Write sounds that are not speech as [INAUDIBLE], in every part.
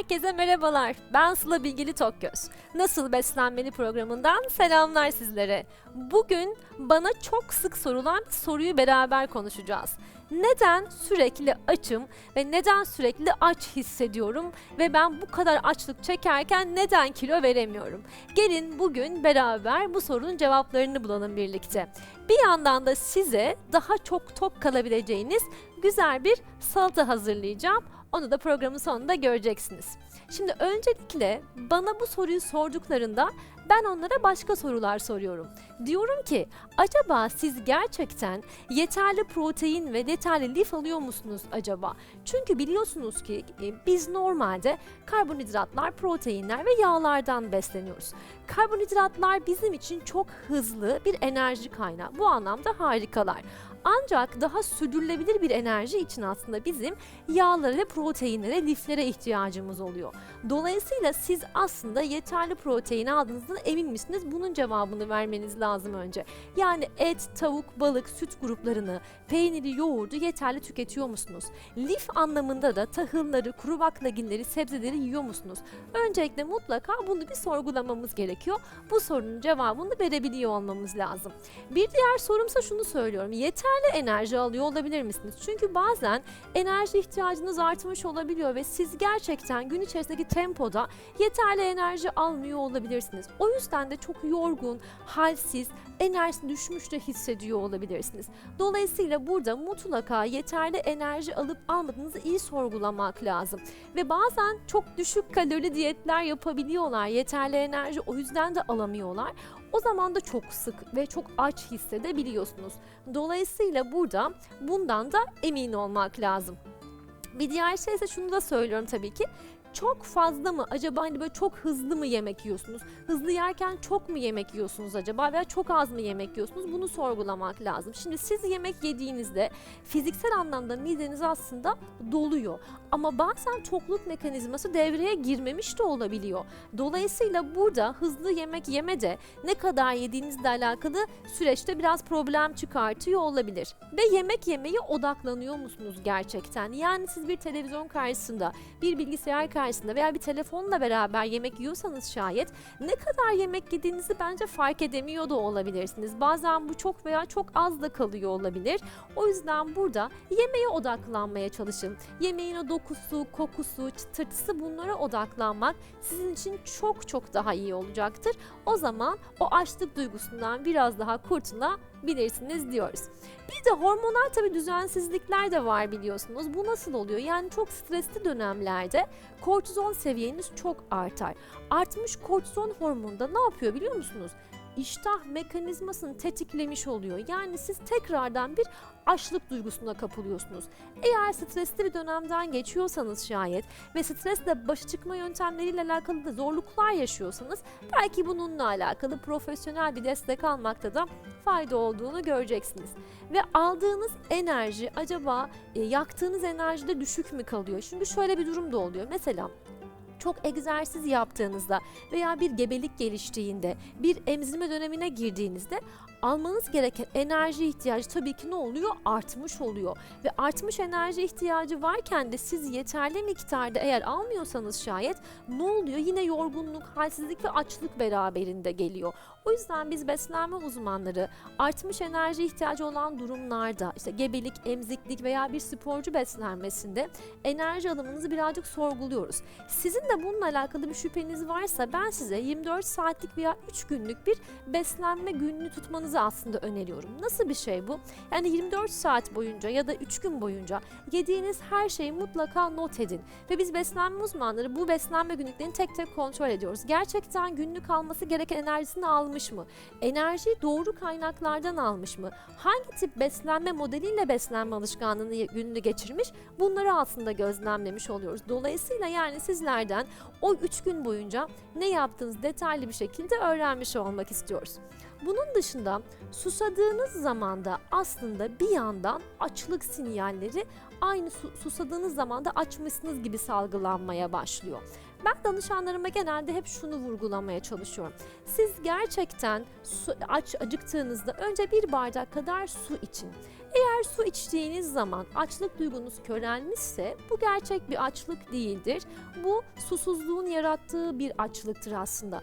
Herkese merhabalar. Ben Sıla Bilgili Tokgöz. Nasıl Beslenmeli programından selamlar sizlere. Bugün bana çok sık sorulan soruyu beraber konuşacağız. Neden sürekli açım ve neden sürekli aç hissediyorum ve ben bu kadar açlık çekerken neden kilo veremiyorum? Gelin bugün beraber bu sorunun cevaplarını bulalım birlikte. Bir yandan da size daha çok tok kalabileceğiniz güzel bir salata hazırlayacağım. Onu da programın sonunda göreceksiniz. Şimdi öncelikle bana bu soruyu sorduklarında ben onlara başka sorular soruyorum. Diyorum ki acaba siz gerçekten yeterli protein ve yeterli lif alıyor musunuz acaba? Çünkü biliyorsunuz ki e, biz normalde karbonhidratlar, proteinler ve yağlardan besleniyoruz. Karbonhidratlar bizim için çok hızlı bir enerji kaynağı. Bu anlamda harikalar. Ancak daha sürdürülebilir bir enerji için aslında bizim yağlara ve proteinlere, liflere ihtiyacımız oluyor. Dolayısıyla siz aslında yeterli protein aldığınızdan emin misiniz? Bunun cevabını vermeniz lazım önce. Yani et, tavuk, balık, süt gruplarını, peyniri, yoğurdu yeterli tüketiyor musunuz? Lif anlamında da tahılları, kuru baklagilleri, sebzeleri yiyor musunuz? Öncelikle mutlaka bunu bir sorgulamamız gerekiyor. Bu sorunun cevabını verebiliyor olmamız lazım. Bir diğer sorumsa şunu söylüyorum. Yeterli enerji alıyor olabilir misiniz? Çünkü bazen enerji ihtiyacınız artmış olabiliyor ve siz gerçekten gün içerisindeki tempoda yeterli enerji almıyor olabilirsiniz. O yüzden de çok yorgun, halsiz, enerjisi düşmüş de hissediyor olabilirsiniz. Dolayısıyla burada mutlaka yeterli enerji alıp almadığınızı iyi sorgulamak lazım. Ve bazen çok düşük kalorili diyetler yapabiliyorlar. Yeterli enerji o yüzden de alamıyorlar. O zaman da çok sık ve çok aç hissedebiliyorsunuz. Dolayısıyla burada bundan da emin olmak lazım. Bir diğer şey ise şunu da söylüyorum tabii ki. Çok fazla mı acaba hani böyle çok hızlı mı yemek yiyorsunuz? Hızlı yerken çok mu yemek yiyorsunuz acaba veya çok az mı yemek yiyorsunuz? Bunu sorgulamak lazım. Şimdi siz yemek yediğinizde fiziksel anlamda mideniz aslında doluyor. Ama bazen tokluk mekanizması devreye girmemiş de olabiliyor. Dolayısıyla burada hızlı yemek yeme de ne kadar yediğinizle alakalı süreçte biraz problem çıkartıyor olabilir. Ve yemek yemeye odaklanıyor musunuz gerçekten? Yani siz bir televizyon karşısında, bir bilgisayar karşısında veya bir telefonla beraber yemek yiyorsanız şayet ne kadar yemek yediğinizi bence fark edemiyor da olabilirsiniz. Bazen bu çok veya çok az da kalıyor olabilir. O yüzden burada yemeğe odaklanmaya çalışın. Yemeğin o dokusu, kokusu, çıtırtısı bunlara odaklanmak sizin için çok çok daha iyi olacaktır. O zaman o açlık duygusundan biraz daha kurtulabilirsiniz diyoruz. Bir de hormonal tabii düzensizlikler de var biliyorsunuz. Bu nasıl oluyor? Yani çok stresli dönemlerde kortizon seviyeniz çok artar. Artmış kortizon hormonunda ne yapıyor biliyor musunuz? İştah mekanizmasını tetiklemiş oluyor. Yani siz tekrardan bir açlık duygusuna kapılıyorsunuz. Eğer stresli bir dönemden geçiyorsanız şayet ve stresle başa çıkma yöntemleriyle alakalı da zorluklar yaşıyorsanız belki bununla alakalı profesyonel bir destek almakta da fayda olduğunu göreceksiniz. Ve aldığınız enerji acaba e, yaktığınız enerjide düşük mü kalıyor? Çünkü şöyle bir durum da oluyor. Mesela çok egzersiz yaptığınızda veya bir gebelik geliştiğinde, bir emzirme dönemine girdiğinizde almanız gereken enerji ihtiyacı tabii ki ne oluyor? Artmış oluyor. Ve artmış enerji ihtiyacı varken de siz yeterli miktarda eğer almıyorsanız şayet ne oluyor? Yine yorgunluk, halsizlik ve açlık beraberinde geliyor. O yüzden biz beslenme uzmanları artmış enerji ihtiyacı olan durumlarda işte gebelik, emziklik veya bir sporcu beslenmesinde enerji alımınızı birazcık sorguluyoruz. Sizin de bununla alakalı bir şüpheniz varsa ben size 24 saatlik veya 3 günlük bir beslenme gününü tutmanızı aslında öneriyorum. Nasıl bir şey bu? Yani 24 saat boyunca ya da 3 gün boyunca yediğiniz her şeyi mutlaka not edin. Ve biz beslenme uzmanları bu beslenme günlüklerini tek tek kontrol ediyoruz. Gerçekten günlük alması gereken enerjisini almış mı? Enerjiyi doğru kaynaklardan almış mı? Hangi tip beslenme modeliyle beslenme alışkanlığını gününü geçirmiş? Bunları aslında gözlemlemiş oluyoruz. Dolayısıyla yani sizlerden o 3 gün boyunca ne yaptığınız detaylı bir şekilde öğrenmiş olmak istiyoruz. Bunun dışında susadığınız zaman da aslında bir yandan açlık sinyalleri aynı su, susadığınız zaman da açmışsınız gibi salgılanmaya başlıyor. Ben danışanlarıma genelde hep şunu vurgulamaya çalışıyorum. Siz gerçekten su, aç acıktığınızda önce bir bardak kadar su için. Eğer su içtiğiniz zaman açlık duygunuz körelmişse bu gerçek bir açlık değildir. Bu susuzluğun yarattığı bir açlıktır aslında.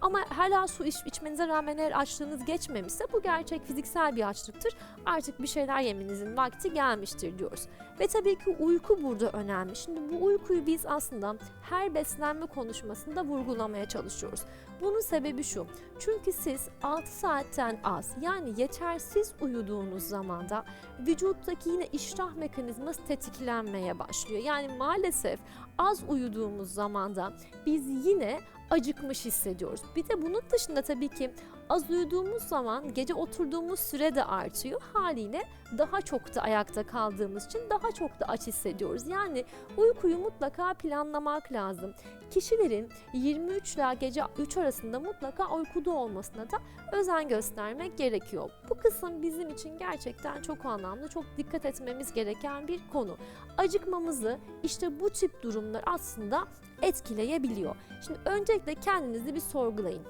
Ama hala su iç, içmenize rağmen eğer açlığınız geçmemişse bu gerçek fiziksel bir açlıktır. Artık bir şeyler yemenizin vakti gelmiştir diyoruz. Ve tabii ki uyku burada önemli. Şimdi bu uykuyu biz aslında her beslenme konuşmasında vurgulamaya çalışıyoruz. Bunun sebebi şu. Çünkü siz 6 saatten az yani yetersiz uyuduğunuz zamanda vücuttaki yine iştah mekanizması tetiklenmeye başlıyor. Yani maalesef az uyuduğumuz zamanda biz yine acıkmış hissediyoruz. Bir de bunun dışında tabii ki az uyuduğumuz zaman gece oturduğumuz süre de artıyor. Haliyle daha çok da ayakta kaldığımız için daha çok da aç hissediyoruz. Yani uykuyu mutlaka planlamak lazım. Kişilerin 23 ile gece 3 arasında mutlaka uykuda olmasına da özen göstermek gerekiyor. Bu kısım bizim için gerçekten çok anlamlı, çok dikkat etmemiz gereken bir konu. Acıkmamızı işte bu tip durumlar aslında etkileyebiliyor. Şimdi öncelikle kendinizi bir sorgulayın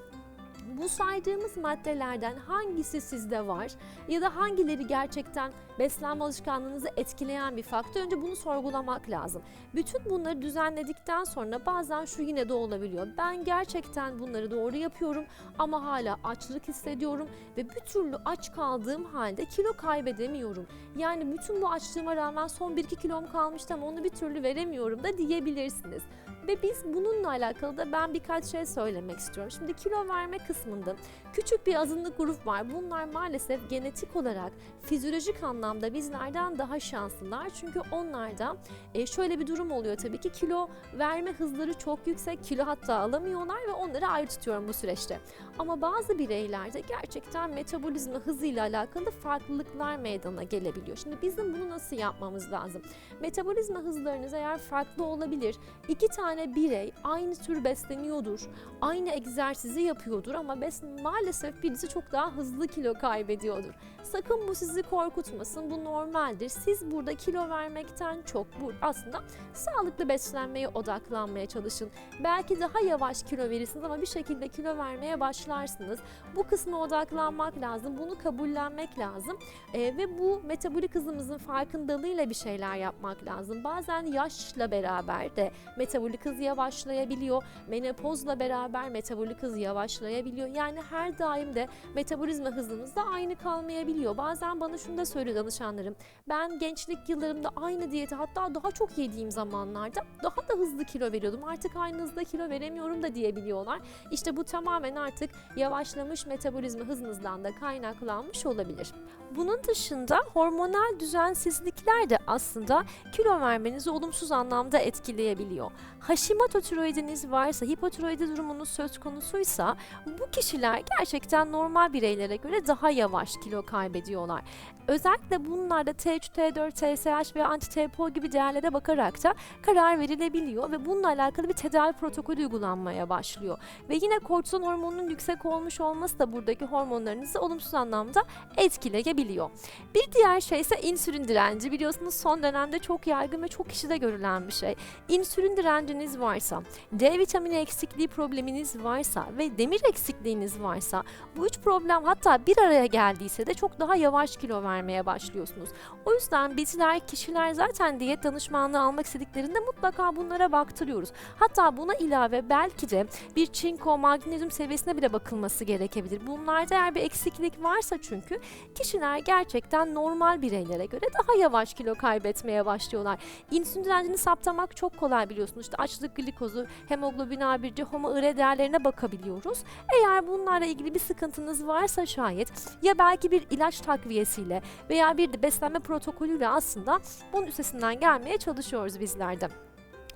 bu saydığımız maddelerden hangisi sizde var ya da hangileri gerçekten beslenme alışkanlığınızı etkileyen bir faktör önce bunu sorgulamak lazım. Bütün bunları düzenledikten sonra bazen şu yine de olabiliyor. Ben gerçekten bunları doğru yapıyorum ama hala açlık hissediyorum ve bir türlü aç kaldığım halde kilo kaybedemiyorum. Yani bütün bu açlığıma rağmen son 1-2 kilom kalmıştı ama onu bir türlü veremiyorum da diyebilirsiniz. Ve biz bununla alakalı da ben birkaç şey söylemek istiyorum. Şimdi kilo verme kısmında küçük bir azınlık grup var. Bunlar maalesef genetik olarak fizyolojik anlamda bizlerden daha şanslılar. Çünkü onlarda e, şöyle bir durum oluyor tabii ki kilo verme hızları çok yüksek. Kilo hatta alamıyorlar ve onları ayrı tutuyorum bu süreçte. Ama bazı bireylerde gerçekten metabolizma hızıyla alakalı farklılıklar meydana gelebiliyor. Şimdi bizim bunu nasıl yapmamız lazım? Metabolizma hızlarınız eğer farklı olabilir. İki tane birey aynı tür besleniyordur, aynı egzersizi yapıyordur ama bes maalesef birisi çok daha hızlı kilo kaybediyordur. Sakın bu sizi korkutmasın, bu normaldir. Siz burada kilo vermekten çok bu aslında sağlıklı beslenmeye odaklanmaya çalışın. Belki daha yavaş kilo verirsiniz ama bir şekilde kilo vermeye başlarsınız. Bu kısma odaklanmak lazım, bunu kabullenmek lazım ee, ve bu metabolik hızımızın farkındalığıyla bir şeyler yapmak lazım. Bazen yaşla beraber de metabolik hız yavaşlayabiliyor, menopozla beraber metabolik hız yavaşlayabiliyor. Yani her daim de metabolizma hızımız da aynı kalmayabiliyor. Bazen bana şunu da söylüyor danışanlarım. Ben gençlik yıllarımda aynı diyeti hatta daha çok yediğim zamanlarda daha da hızlı kilo veriyordum. Artık aynı hızda kilo veremiyorum da diyebiliyorlar. İşte bu tamamen artık yavaşlamış metabolizma hızınızdan da kaynaklanmış olabilir. Bunun dışında hormonal düzensizlikler de aslında kilo vermenizi olumsuz anlamda etkileyebiliyor. Hashimoto tiroidiniz varsa, hipotiroidi durumunuz söz konusuysa bu kişiler gerçekten normal bireylere göre daha yavaş kilo kaybediyorlar. Özellikle bunlarda T3, T4, TSH ve anti-TPO gibi değerlere bakarak da karar verilebiliyor ve bununla alakalı bir tedavi protokolü uygulanmaya başlıyor. Ve yine kortizon hormonunun yüksek olmuş olması da buradaki hormonlarınızı olumsuz anlamda etkileyebiliyor. Bir diğer şey ise insülin direnci. Biliyorsunuz son dönemde çok yaygın ve çok kişide görülen bir şey. İnsülin direnciniz varsa, D vitamini eksikliği probleminiz varsa ve demir eksikliğiniz varsa bu üç problem hatta bir araya geldiyse de çok daha yavaş kilo vermeye başlıyorsunuz. O yüzden bizler kişiler zaten diyet danışmanlığı almak istediklerinde mutlaka bunlara baktırıyoruz. Hatta buna ilave belki de bir çinko, magnezyum seviyesine bile bakılması gerekebilir. Bunlarda eğer bir eksiklik varsa çünkü kişiler gerçekten normal bireylere göre daha yavaş kilo kaybetmeye başlıyorlar. İnsülin direncini saptamak çok kolay biliyorsunuz. İşte açlık glikozu, hemoglobin A1C, HOMA-IR değerlerine bakabiliyoruz. Eğer bunlarla ilgili bir sıkıntınız varsa şayet ya belki bir ilaç takviyesiyle veya bir de beslenme protokolüyle aslında bunun üstesinden gelmeye çalışıyoruz bizler de.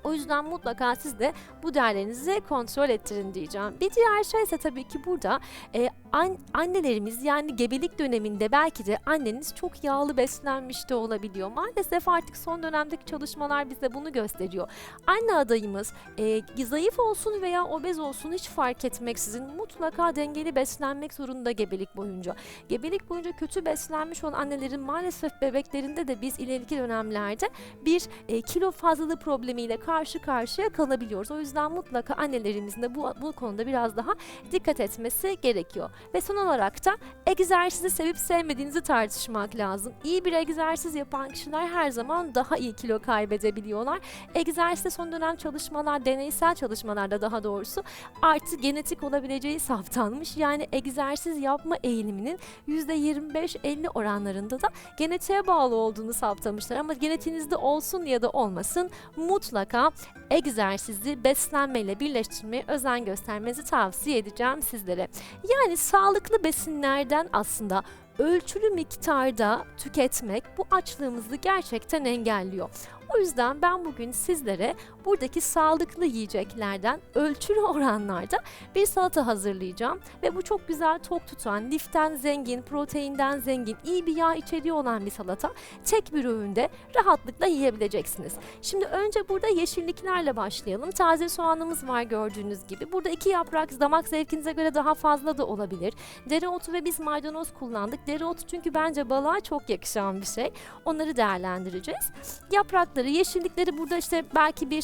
O yüzden mutlaka siz de bu değerlerinizi kontrol ettirin diyeceğim. Bir diğer şey ise tabii ki burada e, an, annelerimiz yani gebelik döneminde belki de anneniz çok yağlı beslenmiş de olabiliyor. Maalesef artık son dönemdeki çalışmalar bize bunu gösteriyor. Anne adayımız e, zayıf olsun veya obez olsun hiç fark etmeksizin mutlaka dengeli beslenmek zorunda gebelik boyunca. Gebelik boyunca kötü beslenmiş olan annelerin maalesef bebeklerinde de biz ileriki dönemlerde bir e, kilo fazlalığı problemiyle karşı karşıya kalabiliyoruz. O yüzden mutlaka annelerimizin de bu, bu konuda biraz daha dikkat etmesi gerekiyor. Ve son olarak da egzersizi sevip sevmediğinizi tartışmak lazım. İyi bir egzersiz yapan kişiler her zaman daha iyi kilo kaybedebiliyorlar. Egzersizde son dönem çalışmalar, deneysel çalışmalarda daha doğrusu artı genetik olabileceği saptanmış. Yani egzersiz yapma eğiliminin %25-50 oranlarında da genetiğe bağlı olduğunu saptamışlar. Ama genetiğinizde olsun ya da olmasın mutlaka egzersizi beslenmeyle birleştirmeye özen göstermenizi tavsiye edeceğim sizlere. Yani sağlıklı besinlerden aslında ölçülü miktarda tüketmek bu açlığımızı gerçekten engelliyor. O yüzden ben bugün sizlere buradaki sağlıklı yiyeceklerden ölçülü [LAUGHS] oranlarda bir salata hazırlayacağım ve bu çok güzel tok tutan, liften zengin, proteinden zengin, iyi bir yağ içeriği olan bir salata tek bir öğünde rahatlıkla yiyebileceksiniz. Şimdi önce burada yeşilliklerle başlayalım. Taze soğanımız var gördüğünüz gibi. Burada iki yaprak damak zevkinize göre daha fazla da olabilir. Dereotu ve biz maydanoz kullandık. Dereotu çünkü bence balığa çok yakışan bir şey. Onları değerlendireceğiz. Yaprakları, yeşillikleri burada işte belki bir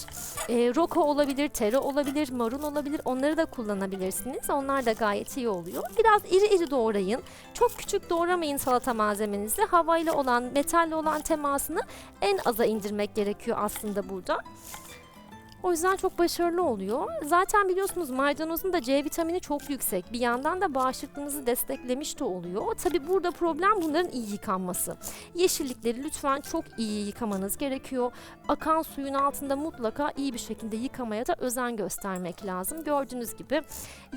e, roko olabilir, tere olabilir, marul olabilir. Onları da kullanabilirsiniz. Onlar da gayet iyi oluyor. Biraz iri iri doğrayın. Çok küçük doğramayın salata malzemenizi. Havayla olan, metalle olan temasını en aza indirmek gerekiyor aslında burada. O yüzden çok başarılı oluyor. Zaten biliyorsunuz maydanozun da C vitamini çok yüksek. Bir yandan da bağışıklığınızı desteklemiş de oluyor. Tabi burada problem bunların iyi yıkanması. Yeşillikleri lütfen çok iyi yıkamanız gerekiyor. Akan suyun altında mutlaka iyi bir şekilde yıkamaya da özen göstermek lazım. Gördüğünüz gibi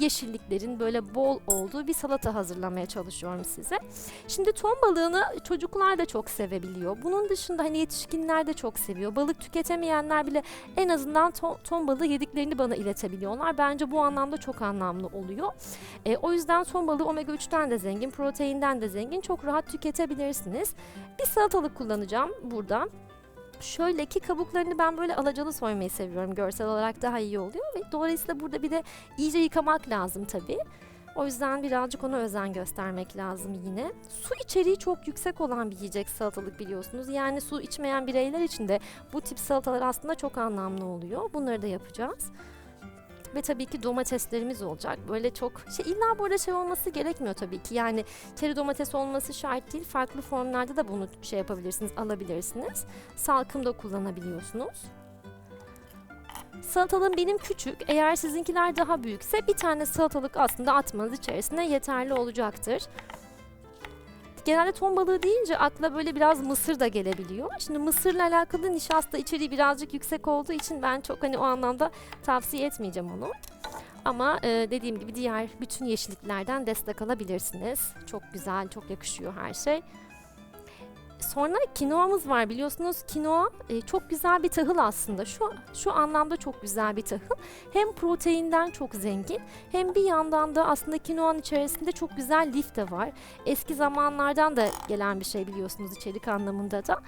yeşilliklerin böyle bol olduğu bir salata hazırlamaya çalışıyorum size. Şimdi ton balığını çocuklar da çok sevebiliyor. Bunun dışında hani yetişkinler de çok seviyor. Balık tüketemeyenler bile en azından ton, ton balığı yediklerini bana iletebiliyorlar. Bence bu anlamda çok anlamlı oluyor. E, o yüzden ton balığı omega 3'ten de zengin, proteinden de zengin. Çok rahat tüketebilirsiniz. Bir salatalık kullanacağım burada. Şöyle ki kabuklarını ben böyle alacalı soymayı seviyorum. Görsel olarak daha iyi oluyor ve dolayısıyla burada bir de iyice yıkamak lazım tabii. O yüzden birazcık ona özen göstermek lazım yine. Su içeriği çok yüksek olan bir yiyecek salatalık biliyorsunuz. Yani su içmeyen bireyler için de bu tip salatalar aslında çok anlamlı oluyor. Bunları da yapacağız. Ve tabii ki domateslerimiz olacak. Böyle çok şey illa bu şey olması gerekmiyor tabii ki. Yani çeri domates olması şart değil. Farklı formlarda da bunu şey yapabilirsiniz, alabilirsiniz. Salkım da kullanabiliyorsunuz. Salatalığım benim küçük. Eğer sizinkiler daha büyükse bir tane salatalık aslında atmanız içerisine yeterli olacaktır. Genelde ton balığı deyince akla böyle biraz mısır da gelebiliyor. Şimdi mısırla alakalı nişasta içeriği birazcık yüksek olduğu için ben çok hani o anlamda tavsiye etmeyeceğim onu. Ama e, dediğim gibi diğer bütün yeşilliklerden destek alabilirsiniz. Çok güzel, çok yakışıyor her şey. Sonra kinoamız var biliyorsunuz. Kinoa e, çok güzel bir tahıl aslında. Şu şu anlamda çok güzel bir tahıl. Hem proteinden çok zengin hem bir yandan da aslında kinoanın içerisinde çok güzel lif de var. Eski zamanlardan da gelen bir şey biliyorsunuz içerik anlamında da.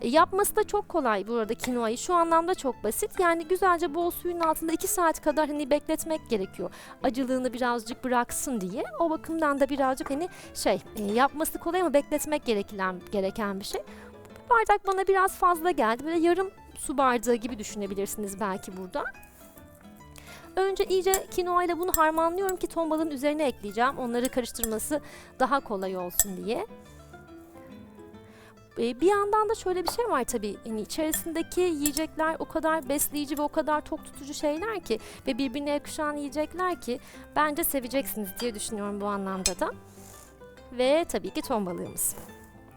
E, yapması da çok kolay bu arada kinoayı şu anlamda çok basit. Yani güzelce bol suyun altında 2 saat kadar hani bekletmek gerekiyor. Acılığını birazcık bıraksın diye. O bakımdan da birazcık hani şey e, yapması kolay ama bekletmek gereken gereken bir şey. Bu bardak bana biraz fazla geldi. Böyle yarım su bardağı gibi düşünebilirsiniz belki burada. Önce iyice kinoa ile bunu harmanlıyorum ki ton balığın üzerine ekleyeceğim. Onları karıştırması daha kolay olsun diye. Ee, bir yandan da şöyle bir şey var tabii. Yani içerisindeki yiyecekler o kadar besleyici ve o kadar tok tutucu şeyler ki ve birbirine yakışan yiyecekler ki bence seveceksiniz diye düşünüyorum bu anlamda da. Ve tabii ki ton balığımız.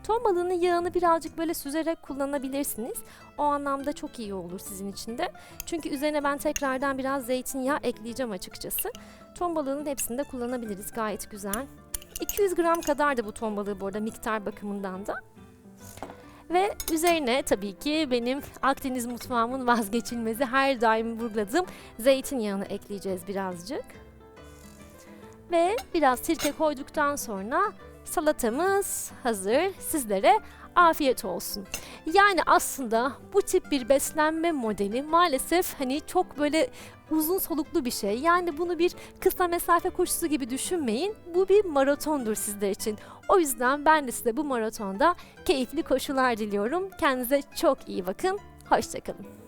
Ton balığının yağını birazcık böyle süzerek kullanabilirsiniz. O anlamda çok iyi olur sizin için de. Çünkü üzerine ben tekrardan biraz zeytinyağı ekleyeceğim açıkçası. Ton balığının hepsini de kullanabiliriz gayet güzel. 200 gram kadar da bu ton balığı bu arada miktar bakımından da. Ve üzerine tabii ki benim Akdeniz mutfağımın vazgeçilmezi her daim vurguladığım zeytinyağını ekleyeceğiz birazcık. Ve biraz sirke koyduktan sonra salatamız hazır. Sizlere afiyet olsun. Yani aslında bu tip bir beslenme modeli maalesef hani çok böyle uzun soluklu bir şey. Yani bunu bir kısa mesafe koşusu gibi düşünmeyin. Bu bir maratondur sizler için. O yüzden ben de size bu maratonda keyifli koşular diliyorum. Kendinize çok iyi bakın. Hoşçakalın.